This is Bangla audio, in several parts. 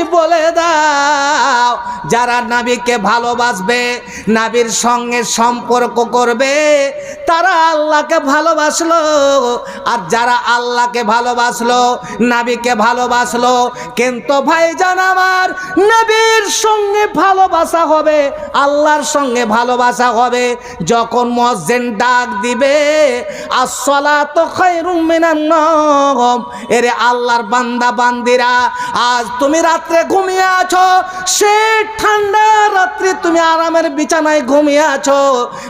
তুমি বলে দাও যারা নাবিকে ভালোবাসবে, নাবির সঙ্গে সম্পর্ক করবে, তারা আল্লাহকে ভালোবাসলো আর যারা আল্লাহকে ভালোবাসলো, নাবিকে ভালোবাসলো, কিন্তু ভাইজান আমার, নাবির সঙ্গে ভালোবাসা হবে, আল্লাহর সঙ্গে ভালোবাসা হবে, যখন মসজিদ ডাক দিবে আসলা তো। এরে আল্লাহর বান্দা, বান্দিরা, আজ তুমি রাত্রে ঘুমিয়ে আছো, সে ঠান্ডা রাত্রে তুমি আরামের বিছানায় ঘুমিয়ে আছো,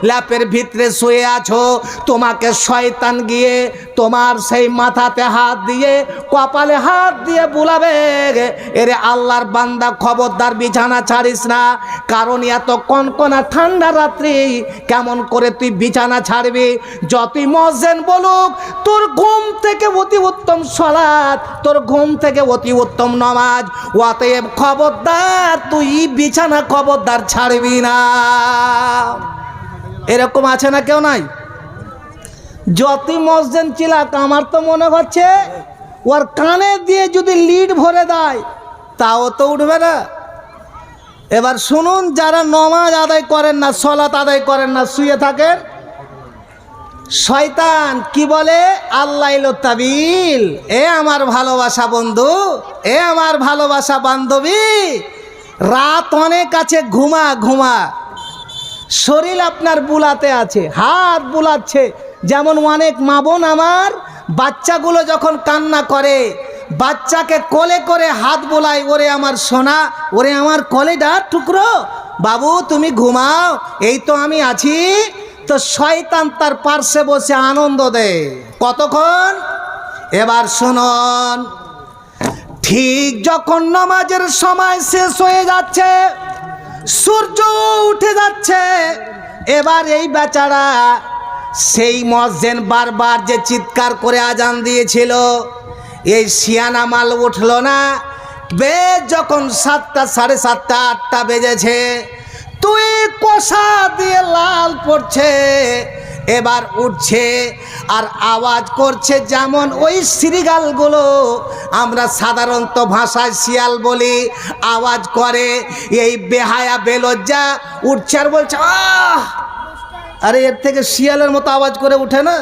ল্যাপের ভিতরে শুয়ে আছো, তোমাকে শয়তান গিয়ে তোমার সেই মাথাতে হাত দিয়ে, কপালে হাত দিয়ে বুলাবে। এরে আল্লাহর বান্দা, খবরদার, বিছানা ছাড়িস না, কারণ এত কনকনা ঠান্ডা রাত্রি, কেমন করে তুই বিছানা ছাড়বি? যতই মসজেন বলুক, তোর ঘুম থেকে অতি উত্তম সলাৎ, তোর ঘুম থেকে অতি উত্তম নমাজ। অতএব খবরদার, তুই বিছানা খবরদার ছাড়বি না। এরকম আছে না কেউ নাই? যতই মসজেন চিলাক, আমার তো মনে হচ্ছে ওর কানে দিয়ে যদি লিড ভরে দেয়, তাও তো উঠবে না। এবার শুনুন, যারা নমাজ আদায় করেন না সলাত আদায় করেন না, শুয়ে থাকেন, শয়তান কি বলে? আল্লাহ তাবিল। এ আমার ভালোবাসা বন্ধু, এ আমার ভালোবাসা বান্ধবী। রাত অনেক আছে, ঘুমা ঘুমা। শরীর আপনার বুলাতে আছে, হাত বুলাচ্ছে। যেমন অনেক মা বোন আমার, বাচ্চাগুলো যখন কান্না করে, বাচ্চাকে কোলে করে হাত বোলায়, ওরে আমার সোনা, ওরে আমার কলেডা টুকরো, বাবু তুমি ঘুমাও, এই তো আমি আছি। তো শয়তান তার পার্শ্বে বসে আনন্দ দেয়। কতক্ষণ? এবার শুনুন। ঠিক যখন নামাজের সময় শেষ হয়ে যাচ্ছে, সূর্য উঠে যাচ্ছে, এবার এই বেচারা সেই মসজেন বারবার যে চিৎকার করে আজান দিয়েছিল, এই শিয়ানা মাল উঠল না। বেশ যখন সাতটা, সাড়ে সাতটা, আটটা বেজেছে, তুই কষা দিয়ে লাল পড়ছে এবার উঠছে আর আওয়াজ করছে যেমন ওই শ্রীগালগুলো আমরা সাধারণত ভাষায় শিয়াল বলি, আওয়াজ করে, এই বেহায়া বেলজ্জা উঠছে আর বলছে, আহ! আরে এর থেকে শিয়ালের মতো আওয়াজ করে উঠে না?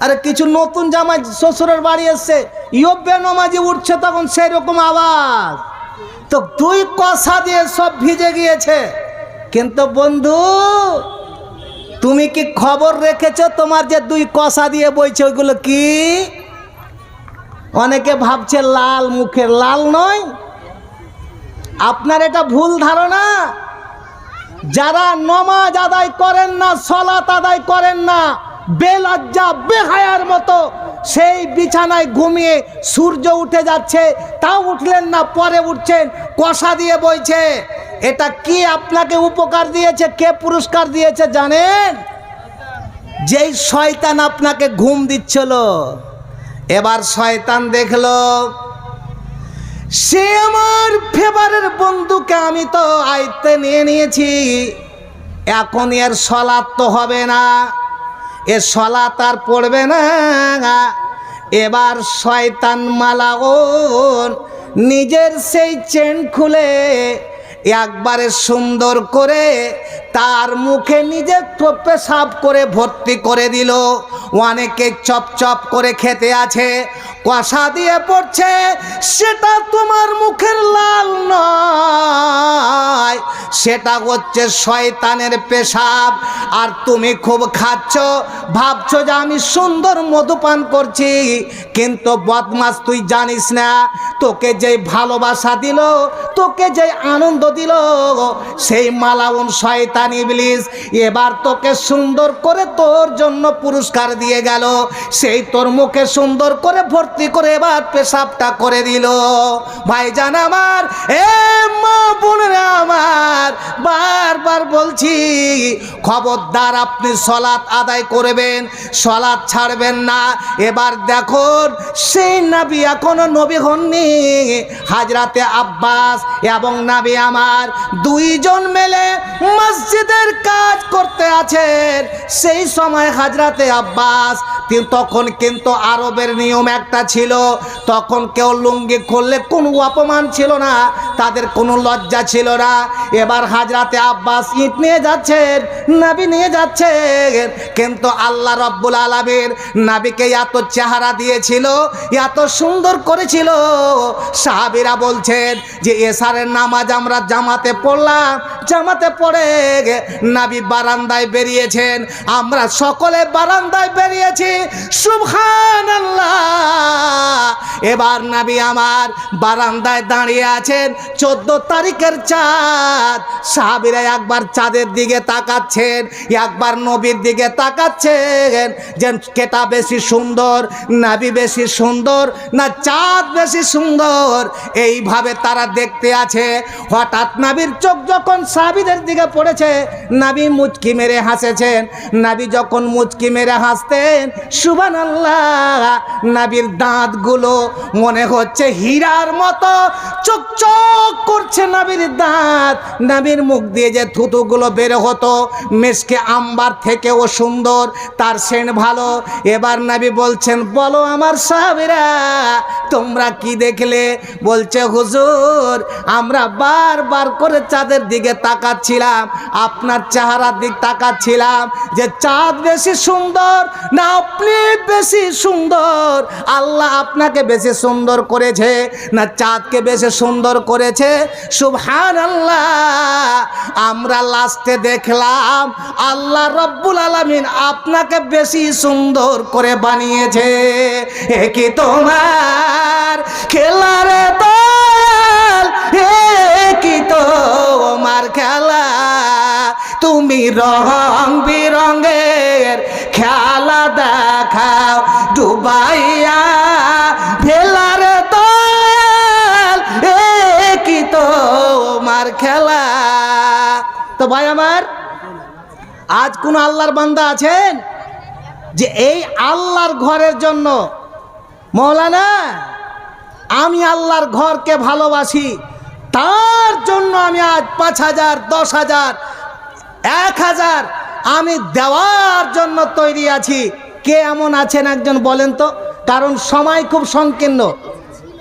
আরে কিছু নতুন জামাই শ্বশুরের বাড়ি এসছে, ইয়ব্বে নমাজি উঠছে তখন সেই রকম আওয়াজ। তো দুই কষা দিয়ে সব ভিজে গিয়েছে। কিন্তু বন্ধু তুমি কি খবর রেখেছ? তোমার যে দুই কষা দিয়ে বইছে, ওইগুলো কি? অনেকে ভাবছে লাল মুখের লাল নয়। আপনার এটা ভুল ধারণা। যারা নমাজ আদায় করেন না, সলাত আদায় করেন না, বেলজ্জা, বেহায়ার মতো, সেই বিছানায় ঘুমিয়ে সূর্য উঠে যাচ্ছে, তাও উঠলেন না, পরে উঠছেন, কষা দিয়ে বইছে। এটা কি আপনাকে উপকার দিয়েছে? কে পুরস্কার দিয়েছে জানেন? যেই শয়তান আপনাকে ঘুম দিচ্ছিল। এবার শয়তান দেখল, সে আমার ফেভারের বন্ধুকে আমি তো আয়ত্তে নিয়ে নিয়েছি। এখন এর সলাৎ তো হবে না। এর সলাৎ আর পড়বে না। এবার শয়তান মালা মালাগন নিজের সেই চেন খুলে একবারে সুন্দর করে তার মুখে নিজের থোপে সাপ করে ভর্তি করে দিল। অনেকে চপ চপ করে খেতে আছে কষা দিয়ে পড়ছে, সেটা তোমার মুখের লাল নয়। সেটা হচ্ছে শয়তানের পেশাব। আর তুমি খুব খাচ্ছ, ভাবছ যে আমি সুন্দর মধুপান করছি, কিন্তু বদমাস তুই জানিস না, তোকে যে ভালোবাসা দিল, তোকে যে আনন্দ দিল, সেই মালাউন শয়তান ইবলিস এবার তোকে সুন্দর করে তোর জন্য পুরস্কার দিয়ে গেল। সেই তোর মুখে সুন্দর করে ভর্তি করে এবার পেশাবটা করে দিল। ভাইজান আমার, এ মা বোনেরা আমার, বারবার বলছি, খবরদার আপনি সলাৎ আদায় করবেন, সলাৎ ছাড়বেন না। এবার দেখুন, সেই নাবি এখনও নবী হননি। হাজরাতে আব্বাস এবং নাবি আমার দুইজন মেলে মসজিদের কাজ করতে আছেন। সেই সময় হাজরাতে আব্বাস তখন কিন্তু আরবের নিয়ম একটা ছিল তখন কেউ লুঙ্গি খুললে কোনো অপমান ছিল না। তাদের কোনো লজ্জা ছিল না। এবার হাজরাতে আব্বাস ইট নিয়ে যাচ্ছেন নাবি নিয়ে যাচ্ছেন কিন্তু আল্লাহ রব্বুল আলমের নাবিকে এত চেহারা দিয়েছিল, এত সুন্দর করেছিল। সাহাবিরা বলছেন যে, এসারের নামাজ আমরা জামাতে পড়লাম, জামাতে পড়ে নাবি বারান্দায় বেরিয়েছেন। আমরা সকলে বারান্দায় বেরিয়েছি। সুবহান এবার নাবি আমার বারান্দায় দাঁড়িয়ে আছেন চোদ্দ তারিখের চাঁদ। সাহাবিরা একবার চাঁদের দিকে তাকাচ্ছেন, একবার নবীর দিকে তাকাচ্ছেন যে কেটা বেশি সুন্দর, নাবি বেশি সুন্দর, না চাঁদ বেশি সুন্দর। এইভাবে তারা দেখতে আছে। হঠাৎ নাবির চোখ যখন সাহাবিদের দিকে পড়েছে, নাবি মুচকি মেরে হাসেছেন। নাবি যখন মুচকি মেরে হাসতেন সুবান আল্লাহ নাবির দাঁতগুলো মনে হচ্ছে হীরার মতো। চোখ করছে নাবির দাঁত। নাবির মুখ দিয়ে যে থুতুগুলো বের হতো, মেসকে আম্বার থেকেও সুন্দর, তার সেন ভালো। এবার নাবি বলছেন, বলো আমার সাহাবিরা, তোমরা কি দেখলে? বলছে, হুজুর, আমরা বারবার করে চাঁদের দিকে তাকাচ্ছিলাম, আপনার চেহারার দিক তাকাচ্ছিলাম যে চাঁদ বেশি সুন্দর, না আপনি বেশি সুন্দর। আল্লাহ আপনাকে বেশি সুন্দর করেছে? না চাঁদকে বেশি সুন্দর করেছে? সুবহান আল্লাহ আমরা লাস্টে দেখলাম, আল্লাহ রব্বুল আলমিন আপনাকে বেশি সুন্দর করে বানিয়েছে। এ কি তোমার খেলারে দয়াল এ কি তোমার খেলা? তুমি রং বিরঙ্গের খেলা দেখাও, ডুবাইয়া তোমার খেলা। তো ভাই আমার, আজ কোন আল্লাহর বান্দা আছেন? যে এই আল্লাহর ঘরের জন্য, মৌলানা, আমি আল্লাহর ঘরকে ভালোবাসি, তার জন্য আমি আজ পাঁচ হাজার, দশ হাজার, এক হাজার আমি দেওয়ার জন্য তৈরি আছি। কে এমন আছেন একজন বলেন তো? কারণ সময় খুব সংকীর্ণ।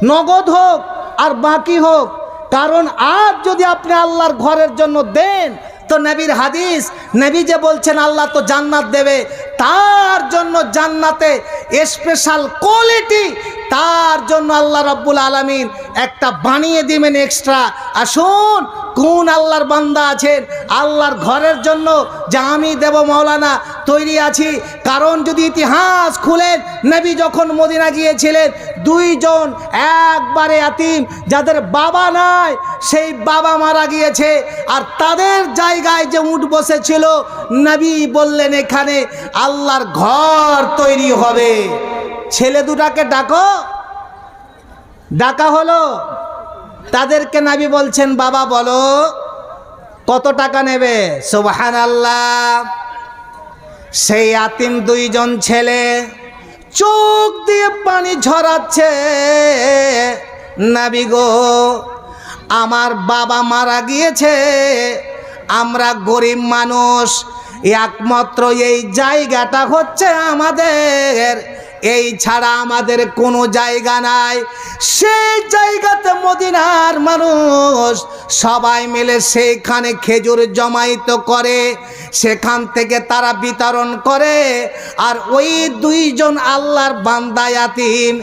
নগদ হোক আর বাকি হোক কারণ আজ যদি আপনি আল্লাহর ঘরের জন্য দেন, তো নবীর হাদিস, নবী যে বলছেন আল্লাহ তো জান্নাত দেবে, তার জন্য জান্নাতে স্পেশাল কোয়ালিটি তার জন্য আল্লাহ রব্বুল আলমিন একটা বানিয়ে দিবেন এক্সট্রা আসুন কোন আল্লাহর বান্দা আছেন? আল্লাহর ঘরের জন্য যা আমি দেব মৌলানা, তৈরি আছি। কারণ যদি ইতিহাস খুলেন, নবী যখন মদিনা গিয়েছিলেন, দুইজন একবারে আতিম, যাদের বাবা নাই, সেই বাবা মারা গিয়েছে। আর তাদের জায়গায় যে উঠ বসেছিল, নবী বললেন এখানে আল্লাহর ঘর তৈরি হবে। ছেলে দুটাকে ডাকো। ডাকা হলো। তাদেরকে নাবি বলছেন, বাবা, বলো, কত টাকা নেবে? সুবহান আল্লাহ সেই আতিম দুইজন ছেলে চোখ দিয়ে পানি ঝরাচ্ছে। নাবি গো, আমার বাবা মারা গিয়েছে। আমরা গরিব মানুষ, একমাত্র এই জায়গাটা হচ্ছে আমাদের। এই ছাড়া আমাদের কোনো জায়গা নাই। সেই জায়গাতে মদিনার মানুষ সবাই মিলে সেইখানে খেজুর জমায়িত করে, সেখান থেকে তারা বিতরণ করে, আর ওই দুইজন আল্লাহর বান্দায়াতিন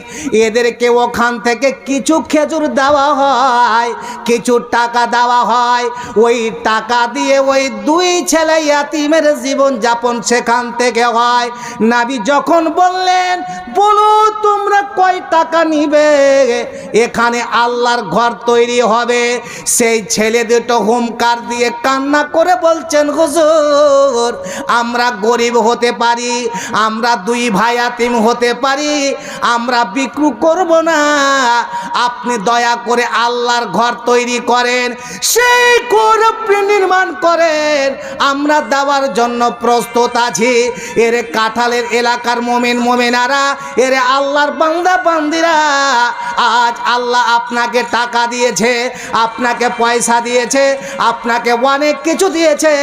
এদেরকে ওখান থেকে কিছু খেজুর দেওয়া হয়, কিছু টাকা দেওয়া হয়। ওই টাকা দিয়ে ওই দুই ছেলে ইয়াতিমের জীবন যাপন সেখান থেকে হয়। নাবি যখন বললেন বলো, তোমরা কয় টাকা নিবে? এখানে আল্লাহর ঘর তৈরি হবে। সেই ছেলে দুটো হুমকার দিয়ে কান্না করে বলছেন, হুজুর, আমরা গরিব হতে পারি, আমরা দুই ভাই আতিম হতে পারি, আমরা বিক্রু করব না। আপনি দয়া করে আল্লাহর ঘর তৈরি করেন, সেই ঘর আপনি নির্মাণ করেন। আমরা দেওয়ার জন্য প্রস্তুত আছি। এর কাঁঠালের এলাকার মোমেন মোমেনারা এর আল্লাহর বান্দা বান্দিরা, আজ আল্লাহ আপনাকে টাকা দিয়েছে, আপনাকে পয়সা দিয়েছে, আপনাকে অনেক কিছু দিয়েছে।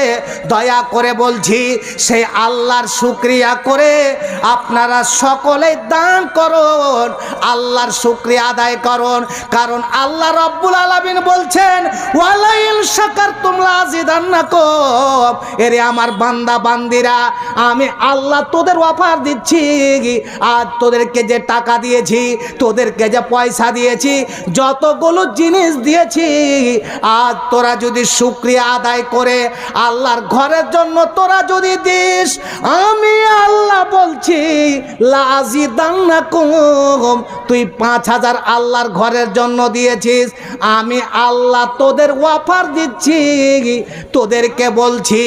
দয়া করে বলছি সেই আল্লাহর শুক্রিয়া করে আপনারা সকলে দান করুন, আল্লাহর শুক্রিয়া আদায় করুন। কারণ আল্লাহ রব্বুল আলামিন বলছেন ওয়ালাইল শাকার তোমরা আজিদান্নাকুম এরে আমার বান্দা বান্দিরা, আমি আল্লাহ তোদের অফার দিচ্ছি আর তোদেরকে যে টাকা দিয়েছি, তোদেরকে যে পয়সা দিয়েছি, যতগুলো জিনিস দিয়েছি, আর তোরা যদি শুক্রিয়া আদায় করে আল্লাহর ঘরের জন্য তোরা যদি দিস, আমি আল্লাহ বলছি লাজি দান্না কুম তুই পাঁচ হাজার আল্লাহর ঘরের জন্য দিয়েছিস, আমি আল্লাহ তোদের অফার দিচ্ছি, তোদেরকে বলছি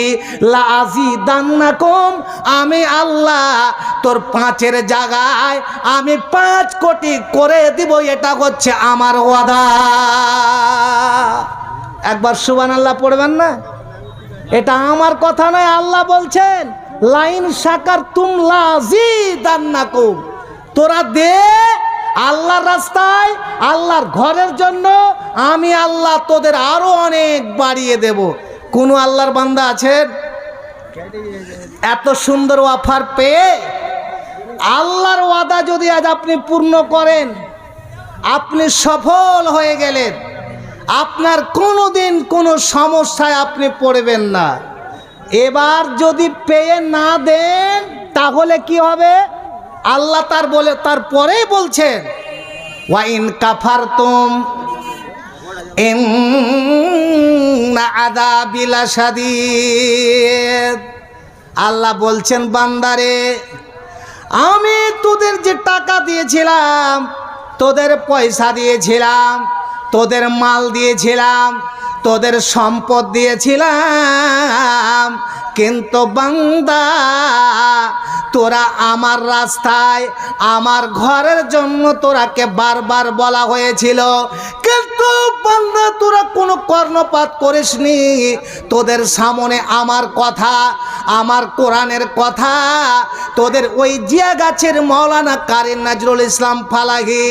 লাজি দান্না কুম আমি আল্লাহ তোর পাঁচের জায়গায় আমি পাঁচ কোটি করে দিব, এটা হচ্ছে আমার ওয়াদা। একবার সুবান আল্লাহ পড়বেন না? এটা আমার কথা নয়, আল্লাহ বলছেন, লাইন সাকার তুম তোরা দে আল্লাহর রাস্তায়, আল্লাহর ঘরের জন্য, আমি আল্লাহ তোদের আরও অনেক বাড়িয়ে দেব। কোন আল্লাহর বান্দা আছেন? এত সুন্দর অফার পেয়ে আল্লাহর ওয়াদা যদি আজ আপনি পূর্ণ করেন, আপনি সফল হয়ে গেলেন, আপনার কোনো দিন কোনো সমস্যায় আপনি পড়বেন না। এবার যদি পেয়ে না দেন, তাহলে কি হবে? আল্লাহ তার বলে তারপরেই বলছেন, ওয়াইন কাফার তুম আদা বিলাসাদিদ আল্লাহ বলছেন, বান্দারে আমি তোদের যে টাকা দিয়েছিলাম, তোদের পয়সা দিয়েছিলাম, তোদের মাল দিয়েছিলাম, তোদের সম্পদ দিয়েছিলাম, কিন্তু বান্দা, তোরা আমার রাস্তায়, আমার ঘরের জন্য তোরাকে বারবার বলা হয়েছিল তোরা কোনো কর্ণপাত করিসনি। তোদের সামনে আমার কথা, আমার কোরআনের কথা, তোদের ওই জিয়া গাছের মৌলানা কারিম নজরুল ইসলাম ফালাহি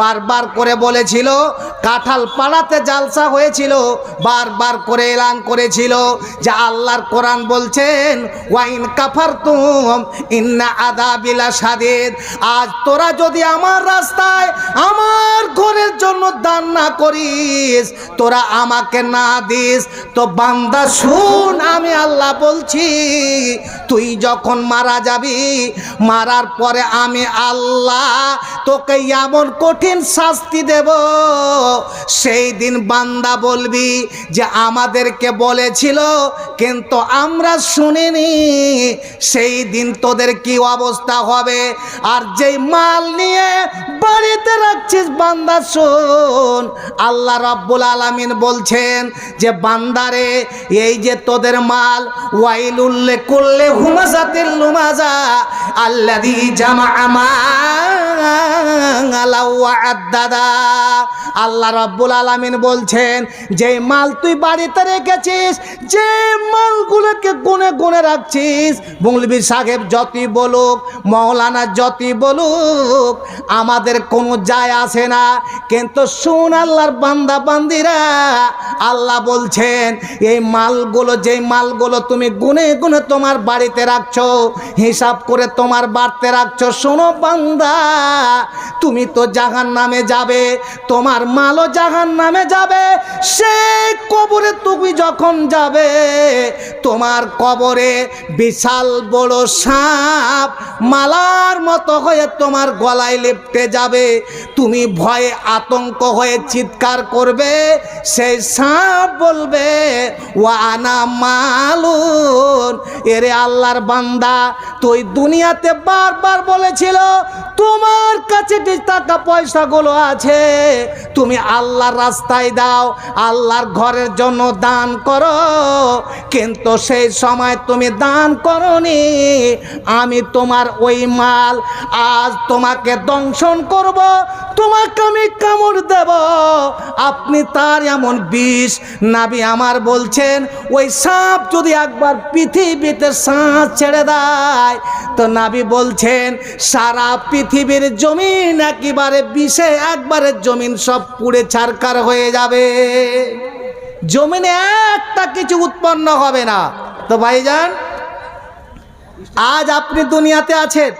বারবার করে বলেছিল, কাঁঠাল পাড়াতে জালসা হয়েছিল, বারবার করে এলান করেছিল যে আল্লাহর কোরআন বলছেন, ওয়াইন কাফার তুম ইন্না আদা বিলা সাদিদ আজ তোরা যদি আমার রাস্তায়, আমার ঘরের জন্য দান না করিস, তোরা আমাকে না দিস। তো বান্দা, শুন, আমি আল্লাহ বলছি, তুই যখন মারা যাবি, মারার পরে আমি আল্লাহ তোকে এমন কঠিন শাস্তি দেব। সেই দিন বান্দা বলবি যে আমাদেরকে বলেছিল, কিন্তু আমরা শুনিনি। সেই দিন তোদের কি অবস্থা হবে? আর যেই মাল নিয়ে বাড়িতে রাখছিস বান্দা শোন। আল্লাহ রব্বুল আলামিন বলছেন যে, বান্দারে, এই যে তোদের মাল ওয়াইল উল্লেখ করলে হুমাজাতিল লুমাজা আল্লাদি জামা আমালা আদাদা আল্লাহ রব্বুল আলামিন বলছেন যে মাল তুই বাড়িতে রেখেছিস যে মালগুলোকে গুনে গুনে রাখছিস, মুলবি সাহেব যতই বলুক, মৌলানা যতই বলুক, আমাদের কোনো যায় আসে না। কিন্তু শুন আল্লাহর বান্দা বান্দিরা, আল্লাহ বলছেন, এই মালগুলো, যেই মালগুলো তুমি গুনে গুনে তোমার বাড়িতে রাখছো, হিসাব করে তোমার বাড়তে রাখছো, শোনো বান্দা তুমি তো জাহান নামে যাবে, তোমার মালও জাহান নামে যাবে সেই কবরে তুমি যখন যাবে, তোমার কবরে বিশাল বড় সাপ মালার মতো হয়ে তোমার গলায় লেপটে যাবে। তুমি ভয়ে আতঙ্ক হয়ে চিৎকার করবে, সেই সাপ বলবে ও ওয়ানা মালুন এরে আল্লাহর বান্দা, তুই দুনিয়াতে বারবার বলেছিল, তোমার কাছে যে টাকা পয়সাগুলো আছে, তুমি আল্লাহর রাস্তায় দাও, আল্লাহর ঘরের জন্য দান করো। কিন্তু সেই সময় তুমি দান করনি, আমি তোমার ওই মাল আজ তোমাকে দংশন করব, তোমাকে আমি কামড় দেব। আপনি তার এমন বিষ, নাবি আমার বলছেন, ওই সাপ যদি একবার পৃথিবীতে শ্বাস ছেড়ে দেয়। তো নাবি বলছেন, সারা পৃথিবীর জমিন একেবারে বিষে, একবারে জমিন সব পুড়ে ছারকার হয়ে যাবে। জমিনে একটা কিছু উৎপন্ন হবে না। তো ভাইজান, আজ আপনি দুনিয়াতে আছেন,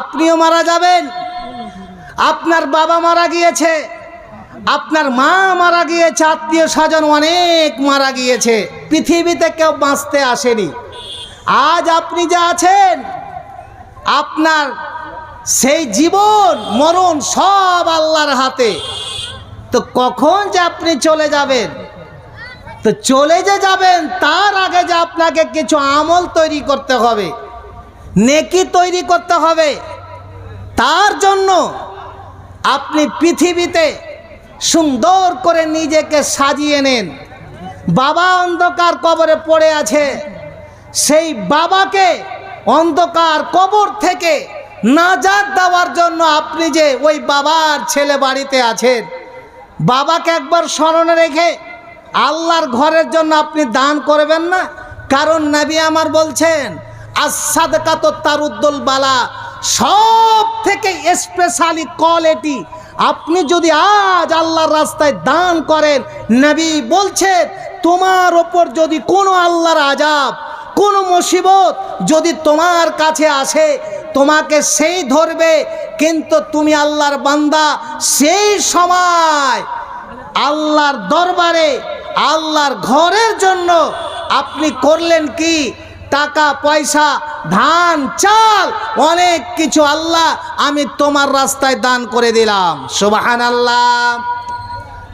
আপনিও মারা যাবেন, আপনার বাবা মারা গিয়েছে আপনার মা মারা গিয়েছে, আত্মীয় স্বজন অনেক মারা গিয়েছে, পৃথিবীতে কেউ বাঁচতে আসেনি। আজ আপনি যে আছেন, আপনার সেই জীবন, মরণ সব আল্লাহর হাতে। তো কখন যে আপনি চলে যাবেন? তো চলে যে যাবেন, তার আগে যে আপনাকে কিছু আমল তৈরি করতে হবে, নেকি তৈরি করতে হবে, তার জন্য আপনি পৃথিবীতে সুন্দর করে নিজেকে সাজিয়ে নেন। বাবা অন্ধকার কবরে পড়ে আছে। সেই বাবাকে অন্ধকার কবর থেকে নাজাদ দেওয়ার জন্য আপনি যে ওই বাবার ছেলে বাড়িতে আছেন, বাবাকে একবার স্মরণে রেখে আল্লাহর ঘরের জন্য আপনি দান করবেন না? কারণ নবী আমার বলছেন আসাদ কাত তারুদ্দুল বালা সব থেকে স্পেশালি কোয়ালিটি আপনি যদি আজ আল্লাহর রাস্তায় দান করেন, নবী বলছেন, তোমার ওপর যদি কোনো আল্লাহর আজাব কোনো মুসিবত যদি তোমার কাছে আসে, তোমাকে সেই ধরবে, কিন্তু তুমি আল্লাহর বান্দা, সেই সময় আল্লাহর দরবারে, আল্লাহর ঘরের জন্য আপনি করলেন কি? টাকা, পয়সা, ধান, চাল, অনেক কিছু আল্লাহ আমি তোমার রাস্তায় দান করে দিলাম। সুবাহান আল্লাহ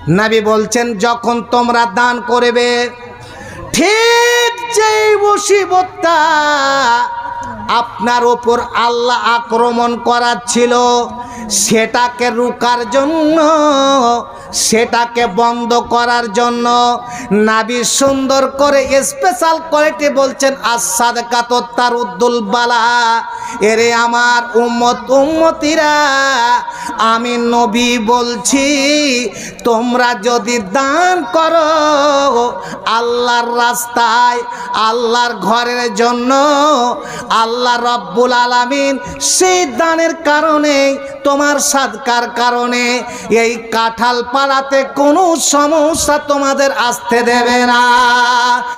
নাবি বলছেন, যখন তোমরা দান করবে, ঠিক যেই মুসিবতটা আপনার ওপর আল্লাহ আক্রমণ করাচ্ছিল সেটাকে রুকার জন্য, সেটাকে বন্ধ করার জন্য। নাবি সুন্দর করে স্পেশাল কোয়ালিটি বলছেন আসাদ কাতর তার উদ্দুল বালা। এরে আমার উম্মত, উম্মতিরা, আমি নবী বলছি, তোমরা যদি দান করো, আল্লাহর রাস্তায়, আল্লাহর ঘরের জন্য আল্লাহ রব্বুল আলামিন সেই দানের কারণে, তোমার সাদকার কারণে এই কাঁঠাল পাড়াতে কোনো সমস্যা তোমাদের আসতে দেবে না।